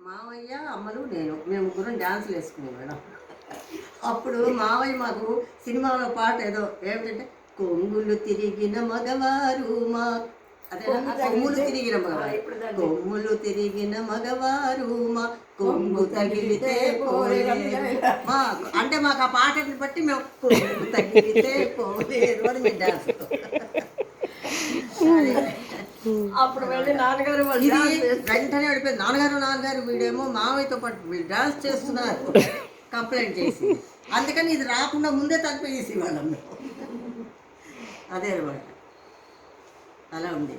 మామయ్య అమ్మలు నేను. మేము ముగ్గురం డ్యాన్సులు వేసుకున్నాం మేడం. అప్పుడు మామయ్య మాకు సినిమాలో పాట ఏదో ఏమిటంటే కొంగులు తిరిగిన మగవారు మా అదే కొమ్ములు తిరిగిన మగవారు. కొమ్ములు తిరిగిన మగవారు మా కొంగు తగిలితే పోలేదు మా అంటే మాకు ఆ పాటని బట్టి మేము కొంగు తగిలితే పోలేదు అని డ్యాన్స్ అప్పుడు వెళ్ళి నాన్నగారు ఇది. వెంటనే అడిపోయింది. నాన్నగారు నాన్నగారు వీడేమో మామయ్యతో పాటు వీళ్ళు డాన్స్ చేస్తున్నారు. కంప్లైంట్ చేసి అందుకని ఇది రాకుండా ముందే తగ్గిపోయేసి వాళ్ళం. అదే అనమాట అలా ఉంది.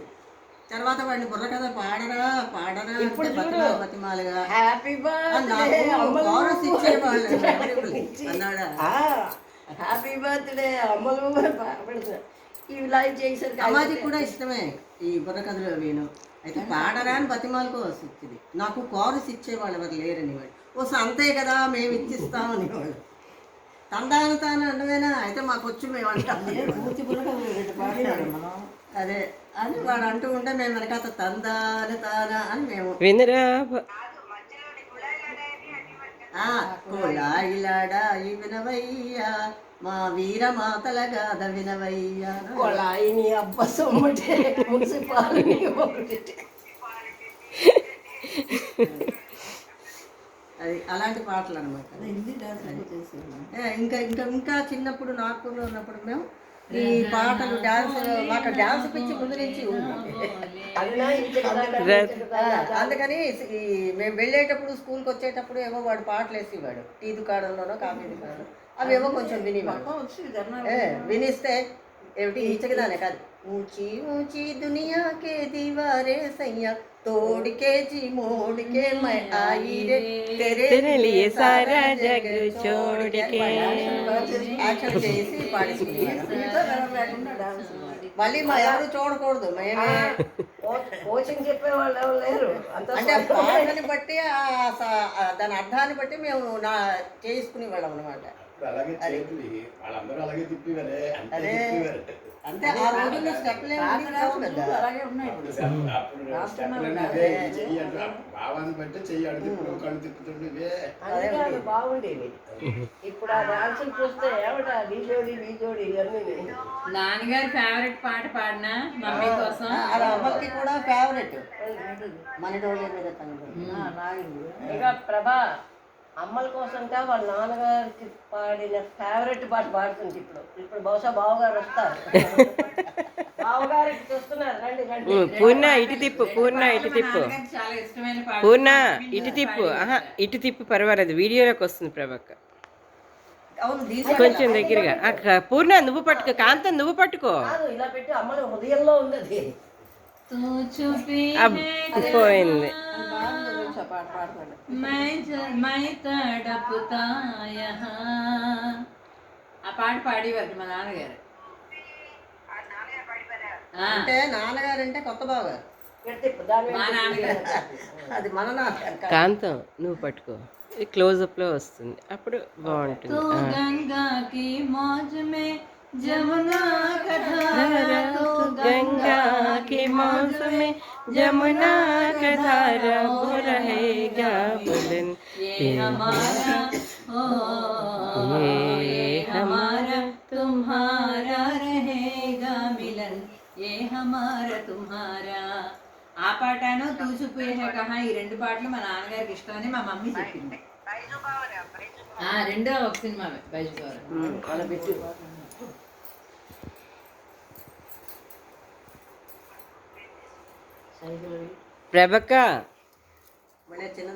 తర్వాత వాడిని బుర్ర కథ పాడరా పాడరా బతిమాలుగా. హ్యాపీ బర్త్డే ఇచ్చేవాళ్ళు అన్నాడా? హ్యాపీ బర్త్డే అమ్మలు ఇవి లైవ్ చేసేసరికి అమ్మాది కూడా ఇష్టమే ఈ బుర్ర కథలో వీణు అయితే పాడరా అని బతిమాలకు వచ్చింది నాకు కోరస్ ఇచ్చేవాళ్ళు ఎవరు లేరని వాడు ఓ అంతే కదా మేము ఇచ్చిస్తామని వాడు తందాను తాను అండవేనా? అయితే మాకు వచ్చి మేము అంటాం అదే అని వాడు అంటూ ఉంటే మేము వెనకాత తందాను తానా అని మేము వినరా కుళాయిలాడా వినవయ్యా. మా వీరమాతల గాథ వినవయ్యా. కొళాయిని అబ్బ సొమ్మటే మున్సిపాలిటీ అది అలాంటి పాటలు అనమాట ఇంకా ఇంకా ఇంకా చిన్నప్పుడు నాగపూర్లో ఉన్నప్పుడు మేము ఈ పాటలు డాన్స్ మాకు డాన్స్ పిచ్చి ముందు నుంచి అందుకని ఈ మేము వెళ్ళేటప్పుడు స్కూల్కి వచ్చేటప్పుడు ఏమో వాడు పాటలు వేసేవాడు. టీ దుకాణంలోనో కాఫీ దుకాణంలో అవి ఏమో కొంచెం వినేవాడు. ఏ, వినిస్తే ఏమిటి ఈచకదానే కాదు ఊచి ఊచి దునియా కే దీవారే సయ్యా తోడి के जी मोड़ के मैं आई रे तेरे तेरे लिए सारा जग जग छोड़ के యాక్షన్ చేసి పాడేసుకునేవాడు మళ్ళీ మా ఎవరు చూడకూడదు మేమే కోచింగ్ చెప్పే వాళ్ళు ఎవరు లేరు అంత అంటే ఆ పాటని బట్టి ఆ స- ఆ దాని అర్థాన్ని బట్టి మేము నా చేసుకునే వాళ్ళం అలాగే చేతులు వాళ్ళందరూ అలాగే తిప్పివారే. అంతే అంతే ఆ రోజుల్లో స్టెప్లే కదా. అలాగే ఉన్నాయి ఇప్పుడు. అప్పుడు అటు భావాన్ని బట్టి కళ్ళు తిప్పుతుండే అది కాదు బాగుండేవి ఇప్పుడు ఆ డాన్సులు చూస్తే ఏమిట డీజోడి డీజోడి ఇవన్నీ నాన్నగారి ఫేవరెట్ పాట పాడినా మమ్మీ కోసం? అమ్మకి కూడా ఫేవరెట్ మన డోలే మీద ప్రభా అమ్మల కోసంగా వాళ్ళ నాన్నగారికి పాడిన ఫేవరెట్ పాట పాడుతుంది ఇప్పుడు. ఇప్పుడు బహుశా బావగారు వస్తారు. బావగారికి చూస్తున్నారు. రండి రండి పూర్ణ ఇటు తిప్పు పూర్ణ ఇటు తిప్పు. నాన్నగారికి చాలా ఇష్టమైన పాట పూర్ణ ఇటు తిప్పు. ఆహా ఇటు తిప్పు పర్వాలేదు. వీడియోలోకి వస్తుంది ప్రభక్క కొంచెం దగ్గరగా. అక్క పూర్ణ నువ్వు పట్టుకో. కాంతం నువ్వు పట్టుకో. కాదు ఇలా పెట్టి అమ్మల హృదయంలో ఉంది అది. తూ చూపి అబ్ పోయింది. మై తడపుతాయ ఆ పాట పాడేవారు మా నాన్నగారు. అంటే నాన్నగారు అంటే కొత్త బావగారు. అది మన కాంతం నువ్వు పట్టుకో. క్లోజప్లో వస్తుంది. అప్పుడు బాగుంటుంది. గంగాకి మోజమే జమునా కథారా గంగాకి మోజమే జమునా కథారా ये हमारा ओ ये हमारा तुम्हारा रहेगा मिलन ये हमारा तुम्हारा ఆ పాటను తూచిపోయే కహా ఈ రెండు పాటలు మా నాన్నగారికి ఇష్టమని మా మమ్మీ చెప్పింది ఆ, రెండో ఒక సినిమా బైజు గారు ఉమ్, అలా పెట్టి ప్రభక్క మళ్ళీ చిన్నది